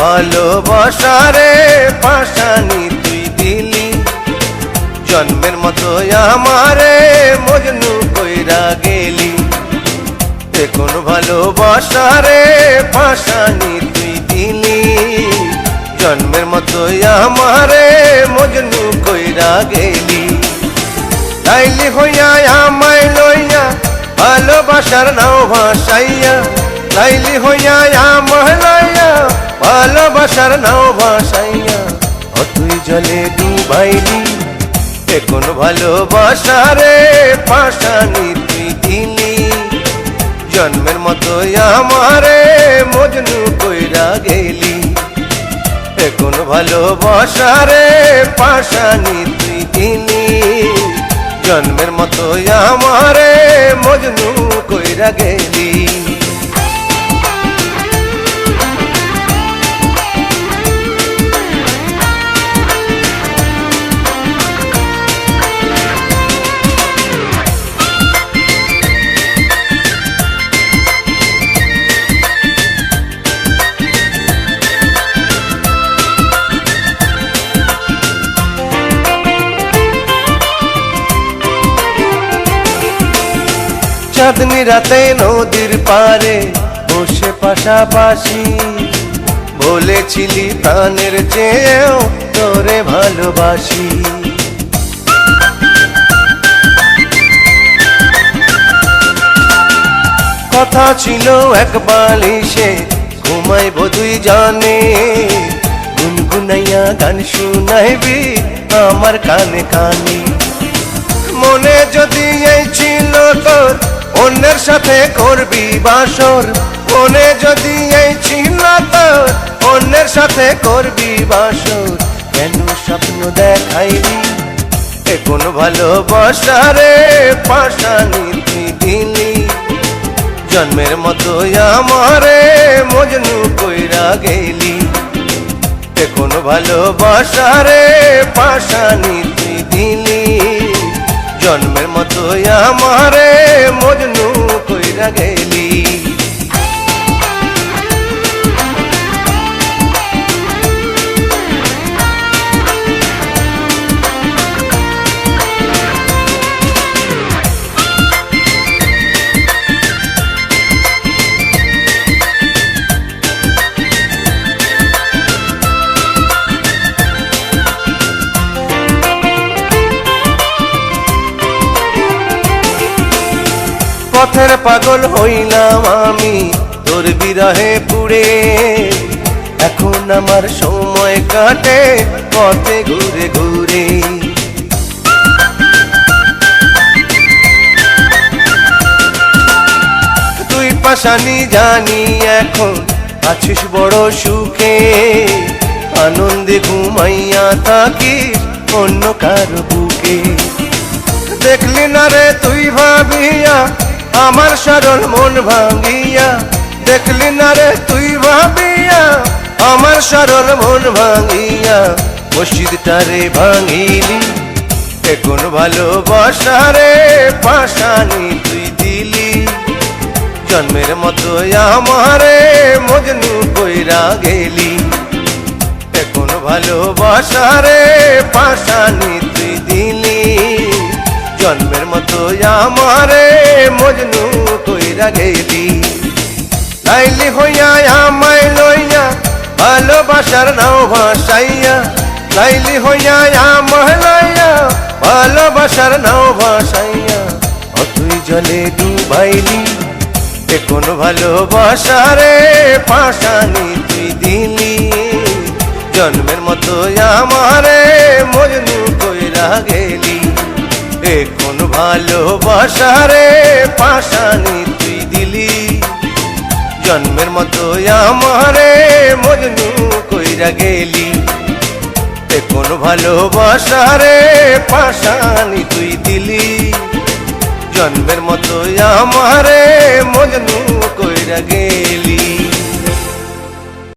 ভালোবাসারে পাশানি তুই দিলি। জন্মের মতো আমারে মজনু কইরা গেলি। দেখুন ভালোবাসারে পাশানি তুই দিলি। জন্মের মতো আমারে মজনু কইরা গেলি। লাইলি হইয়া আমায় লইয়া ভালোবাসার নাও ভাসাইয়া লাইলি হইয়া আমায় লইয়া ভালোবাসার নাও ভাসাইয়া। ও তুই জলে ডুবাইলি এখন ভালোবাসারে পাশানি তুই দিলি। জন্মের মতো আমারে মজনু কইরা গেলি। এখন ভালোবাসারে পাশানি তুই দিলি। জন্মের মতো আমারে মজনু কইরা গেলি। চাঁদনি রাতে নদীর পারে বসে পাশাপাশি বলেছিলি প্রাণের চেয়েও তোরে ভালোবাসি। কথা ছিল এক বালিশে, ঘুমাইব দুই জানে। গুনগুনাইয়া গান শুনাইবি আমার কানে কানে। মনে যদি এই ছিল তোর অন্যের সাথে করবি বাসর মনে যদি এই ছিল অন্যের সাথে করবি বাসর। কেন স্বপ্ন দেখাইবি? এখন ভালোবাসারে পাশানি দিলি জন্মের মতো আমারে মজনু কইরা গেলি। এখন ভালোবাসারে পাশানি মতো আমারে মজনু কইরা গেলি। পথের পাগল হইলাম আমি, তোর বিরহে পুড়ে। এখন আমার সময় কাটে, পথে ঘুরে ঘুরে। তুই পাশানি জানি এখন আছিস বড় সুখে। আনন্দে ঘুমাইয়া থাকিস অন্য কার বুকে। দেখলি না রে তুই ভাবিয়া আমার সরল মন ভাঙ্গিয়া দেখলি না রে তুই ভাবিয়া, আমার সরল মন ভাঙ্গিয়া মসজিদটারে ভাঙিলি। এখন ভালোবাসা রে, পাশানি তুই দিলি। জন্মের মতো আমারে মজনু কইরা গেলি। এখন ভালোবাসা রে, পাশানি মতো আমারে মজনু কইরা গেলি। লাইলি হইয়া আমায় লইয়া, ভালোবাসার নাও ভাসাইয়া। লাইলি হইয়া আমায় লইয়া, ভালোবাসার নাও ভাসাইয়া। ও তুই জলে ডুবাইলি এখন ভালোবাসারে পাশানি তুই দিলি। জন্মের মতো আমারে মজনু কইরা গেলি। এখন ভালোবাসারে পাশানি তুই দিলি। জন্মের মতো আমারে মজনু কইরা গেলি। এখন ভালোবাসারে পাশানি তুই দিলি। জন্মের মতো আমারে মজনু